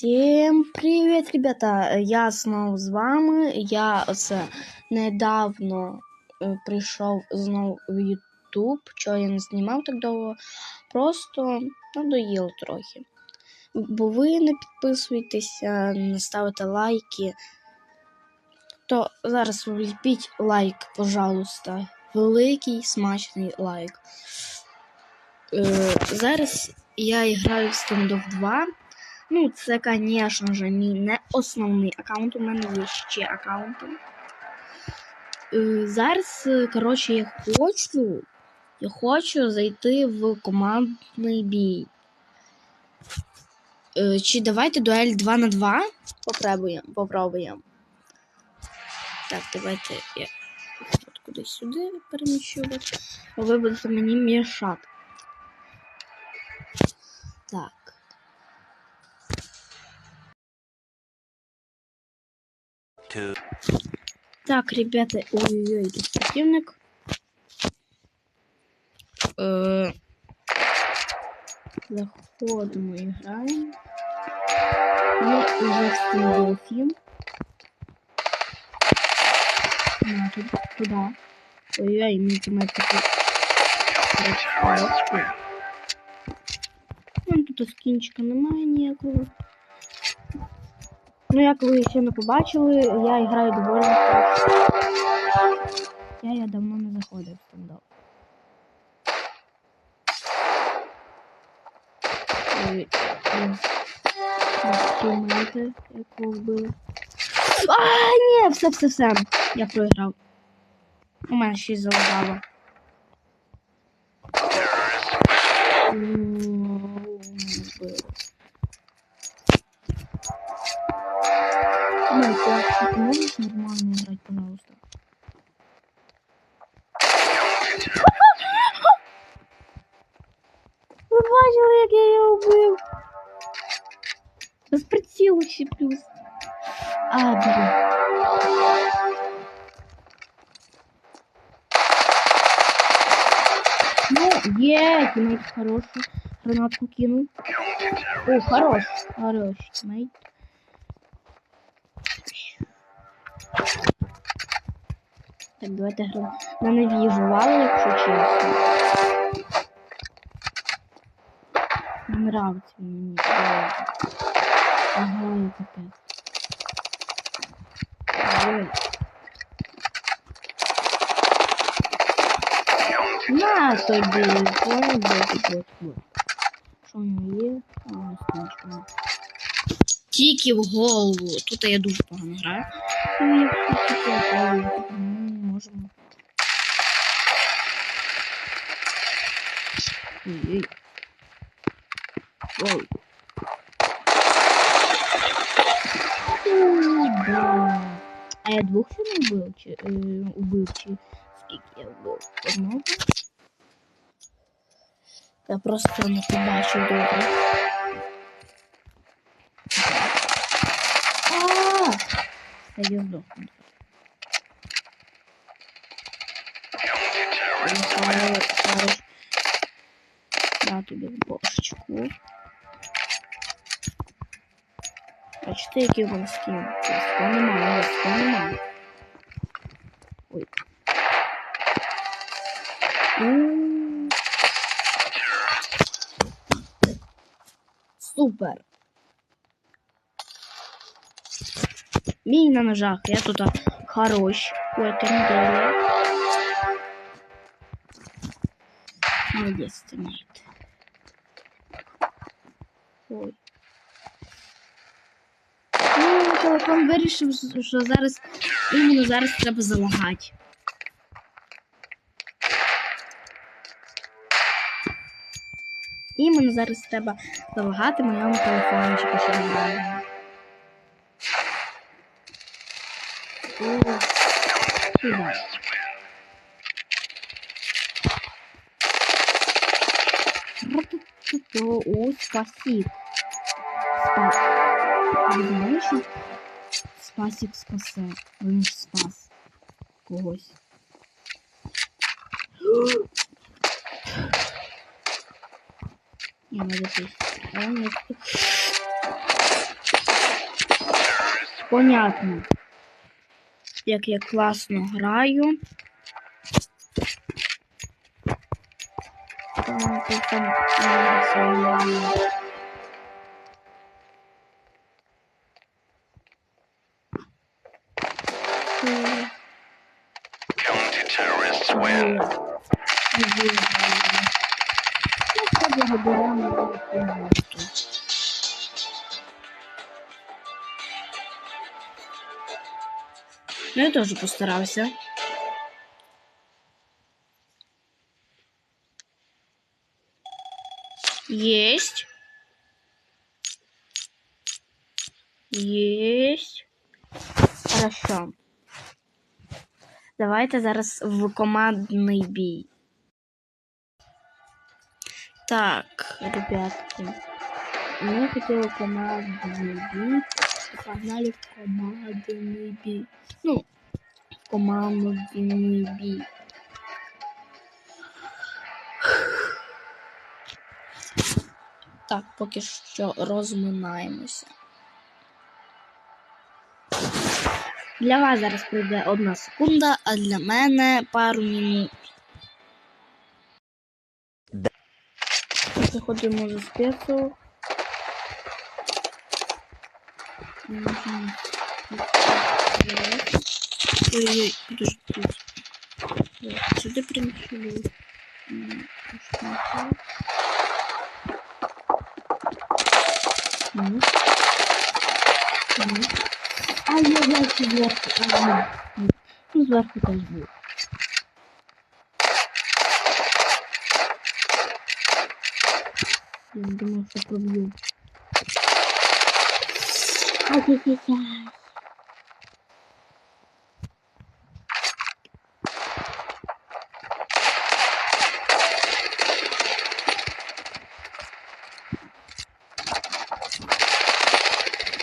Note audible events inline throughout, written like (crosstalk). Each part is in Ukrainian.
Всім привіт, ребята! Я знову з вами. Я оце недавно е, прийшов знову в YouTube. Чого я не знімав так довго. Просто надоїло трохи. Бо ви не підписуєтеся, не ставите лайки. То зараз вліпіть лайк, пожалуйста. Великий смачний лайк. Е, зараз я граю в Standoff 2. Ну, це, звісно ж, мій не основний аккаунт. У мене є ще аккаунти. Е, Зараз, е, коротше, я хочу. Я хочу зайти в командний бій. Е, Чи давайте дуель 2 на 2 попробуємо. попробуємо. Так, давайте я кудись сюди переміщу. Ви будете мені мішати. Two, Так, ребята, ой-ой-ой, тут противник. Э, Заходимо і граємо. Ми вже в стендофі. На, тут, туди. Ой-ой, мій тімейт такий. Розпалочку. Вон тут скінчика немає ніякого. Ну, як ви ще не побачили, я граю доволі. Я, я давно не заходив в стендап. Тімейти, вбили. А, ні, все, все, все. Я проіграв. У мене щось залагало. Без прицілу ще плюс. А, блін. Ну, є, тімейт хороший. Гранатку кинул. О, хорош. Хорош, тімейт. Так, давайте граємо. Мене в'їжджували, якщо чесно. Не нравиться мені. Ага, і капець. На тобі, вот. Що в нього є? Тільки в голову. Тут я дуже погано граю. Ну, якщо тільки в голову, то ми не можемо. Ой-ой. Ой. Ой, А я двох ще не вбив, чи, е, убив, чи скільки я вбив? Одного? Я просто не побачив добре. А! Все, я тобі бошечку. Бачите, який у мене скін? Листка немає, листка немає. Ой. М. Супер. Мій на ножах, я тут а, хорош. Ой, это не дали. Молодец, ты нет. Ой. Телефон вирішив, що зараз іменно зараз треба залагати. Іменно зараз треба залагати моєму телефончику, що не О, сюди. Ро-ро-ро-ро. Спасибо. Ви знаєш, що спасе. Він спас когось. Я надо здесь. А понятно, як я класно граю. Там, тут там, е, це, е, Counter-terrorists Ні. win. Не дуже. Ну, я теж постарався. Есть. Есть. Хорошо. Давайте зараз в командний бій. Так, ребятки. Ми хотіли командний бій. Погнали в командний бій. Ну, в командний бій. Так, поки що розминаємося. Для вас зараз пройде одна секунда, а для мене пару минут. Заходимо за спецу. Ой-ой, подожди. Сюда принесли. Ну. Ну. А я дальше сверху. А, ну. Ну, сверху тоже будет. Я думал, что пробью. Ай-яй-яй-яй.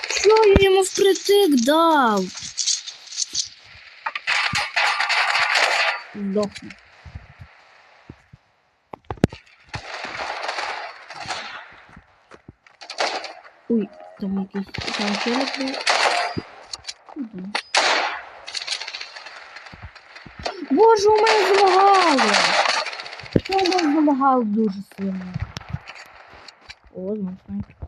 Що я впритик дав? Здохну. Ой, там якийсь там челик був. Мгм. Боже, у мене залагало! У мене залагало дуже сильно. О, знов снайпер.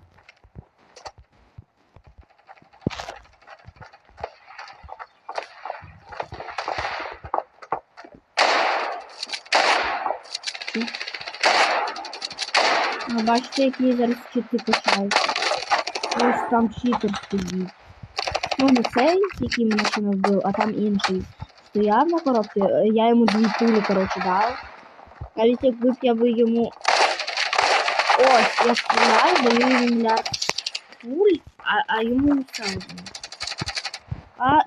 А бачите, які зараз чити почаються. Ось там читер стоїть. Ну не цей, який мене ще не вбив, а там інший. Стояв на коробці, я йому дві пулі, коротше, дав. Навіть якби б я би йому. Ось, я стріляю, даю йому мільярд пуль, а, а йому все одно. А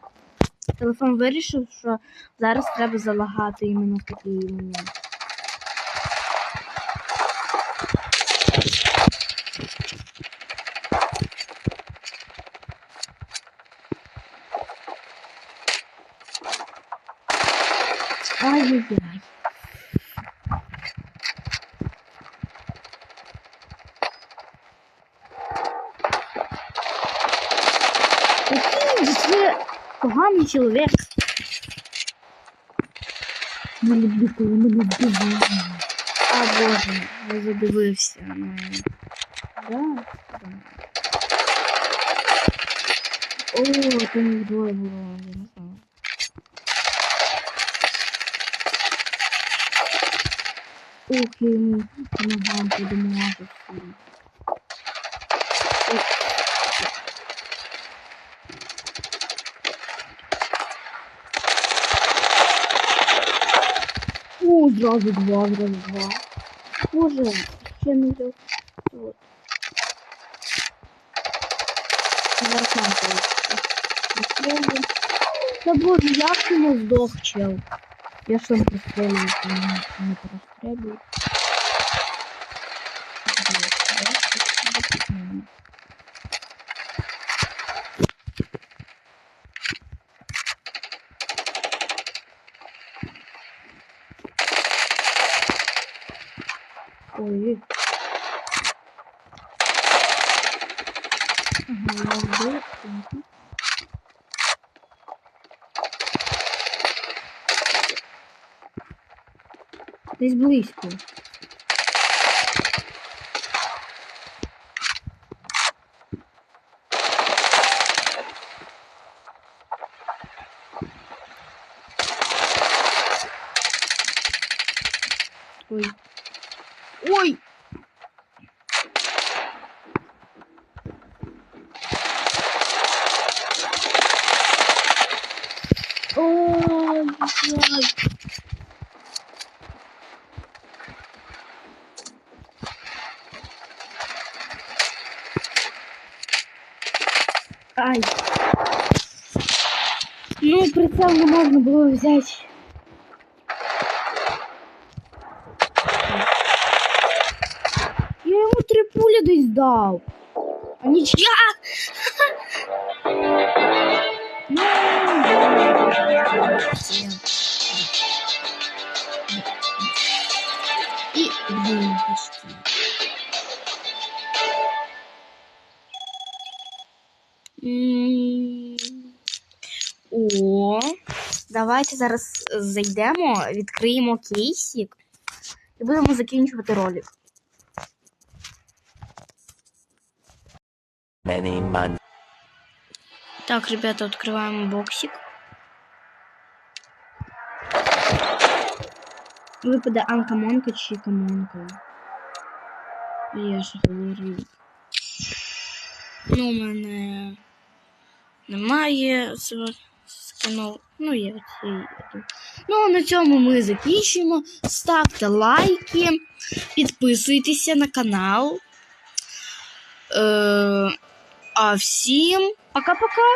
телефон вирішив, що зараз треба залагати іменно такий момент. Це поганий чоловік. Не люблю, коли мене вбивають. А боже, я задивився на мене. Да? Да. О, там їх двоє було, я не знаю. Ух, я ему по ногам подумала всем. О, зразу два, зразу два. Боже, ще не взяв. От. Зараз нам Пристрелю. Та боже, як ти не здох, чел? Я ж сам пристрелююсь, мене не прострелюють. Ой. Ага, Десь близько. Ай. Ну, прицел не можно было взять. Я ему три пули десь дав. А нічия! (laughs) Ну, О, давайте зараз зайдемо, відкриємо кейсик і будемо закінчувати ролик. Так, ребята, открываем боксик. Випаде анкамонка чи камонка. Я ж говорю. Ну, у мене немає св- скинув. Ну, є ці. Ну, а на цьому ми закінчуємо. Ставте лайки, підписуйтеся на канал. Е, а всім пока-пока!